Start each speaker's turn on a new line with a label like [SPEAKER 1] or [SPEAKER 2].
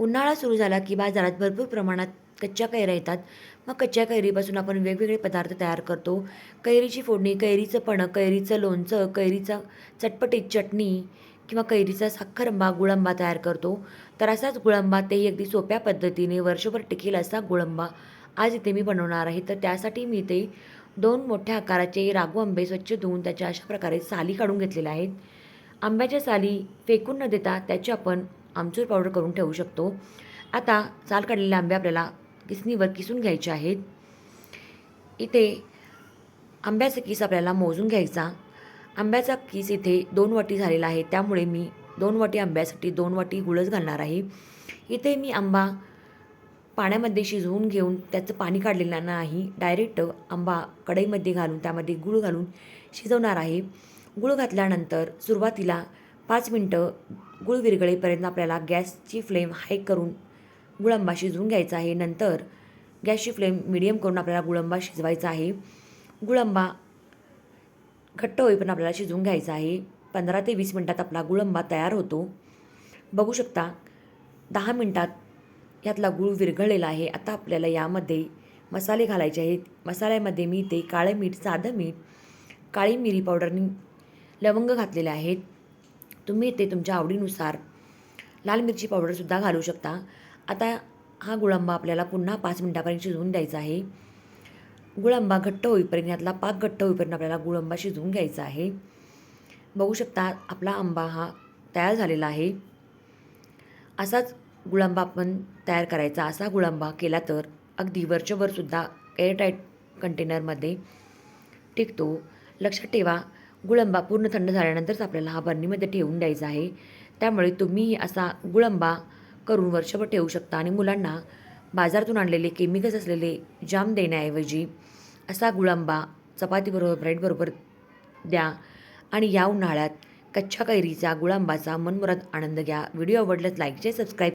[SPEAKER 1] उन्हाळा सुरू झाला की बाजारात भरपूर प्रमाणात कच्च्या कैऱ्या येतात. मग कच्च्या कैरीपासून आपण वेगवेगळे पदार्थ तयार करतो. कैरीची फोडणी कैरीचं पणं कैरीचं लोणचं कैरीचा चटपटीत चटणी किंवा कैरीचा साखरंबा गुळंबा तयार करतो. तर असाच गुळंबा तेही अगदी सोप्या पद्धतीने वर्षभर टिकेल असा गुळंबा आज इथे मी बनवणार आहे. तर त्यासाठी मी इथे दोन मोठ्या आकाराचे रागू आंबे स्वच्छ धुवून त्याच्या अशा प्रकारे साली काढून घेतलेल्या आहेत. आंब्याच्या साली फेकून न देता त्याची आपण आमचूर पावडर करून ठेवू शकतो. आता साल काढलेले आंबे आपल्याला किसणीवर किसून घ्यायचे आहेत. इथे आंब्याचा किस आपल्याला मोजून घ्यायचा. आंब्याचा किस इथे दोन वाटी झालेला आहे. त्यामुळे मी दोन वाटी आंब्यासाठी दोन वाटी गुळच घालणार आहे. इथे मी आंबा पाण्यामध्ये शिजवून घेऊन त्याचं पाणी काढलेलं नाही. डायरेक्ट आंबा कढईमध्ये घालून त्यामध्ये गुळ घालून शिजवणार आहे. गुळ घातल्यानंतर सुरुवातीला पाच मिनटं गुळ विरघळेपर्यंत आपल्याला गॅसची फ्लेम हाय करून गुळंबा शिजवून घ्यायचा आहे. नंतर गॅसची फ्लेम मिडियम करून आपल्याला गुळंबा शिजवायचा आहे. गुळंबा घट्ट होईपर्यंत आपल्याला शिजवून घ्यायचा आहे. पंधरा ते वीस मिनटात आपला गुळंबा तयार होतो. बघू शकता दहा मिनटात यातला गुळ विरघळलेला आहे. आता आपल्याला यामध्ये मसाले घालायचे आहेत. मसाल्यामध्ये मी ते काळे मीठ साधं मीठ काळी मिरी पावडरनी लवंग घातलेले आहेत. तुम्ही ते तुमच्या आवडीनुसार लाल मिरची पावडरसुद्धा घालू शकता. आता हा गुळांबा आपल्याला पुन्हा पाच मिनटापर्यंत शिजवून द्यायचा आहे. गुळांबा घट्ट होईपर्यंत यातला पाक घट्ट होईपर्यंत आपल्याला गुळांबा शिजवून घ्यायचा आहे. बघू शकता आपला आंबा हा तयार झालेला आहे. असाच गुळांबा आपण तयार करायचा. असा गुळांबा केला तर अगदी वरच्यावरसुद्धा एअरटाईट कंटेनरमध्ये टिकतो. लक्षात ठेवा गुळंबा पूर्ण थंड झाल्यानंतरच आपल्याला हा बर्नीमध्ये ठेवून द्यायचा आहे. त्यामुळे तुम्हीही असा गुळंबा करून वर्षभर ठेवू शकता. आणि मुलांना बाजारातून आणलेले केमिकल्स असलेले जाम देण्याऐवजी असा गुळंबा चपातीबरोबर ब्रेडबरोबर द्या. आणि या उन्हाळ्यात कच्च्या कैरीचा गुळांबाचा मनमुराद आनंद घ्या. व्हिडिओ आवडल्यास लाईक शेअर सबस्क्राईब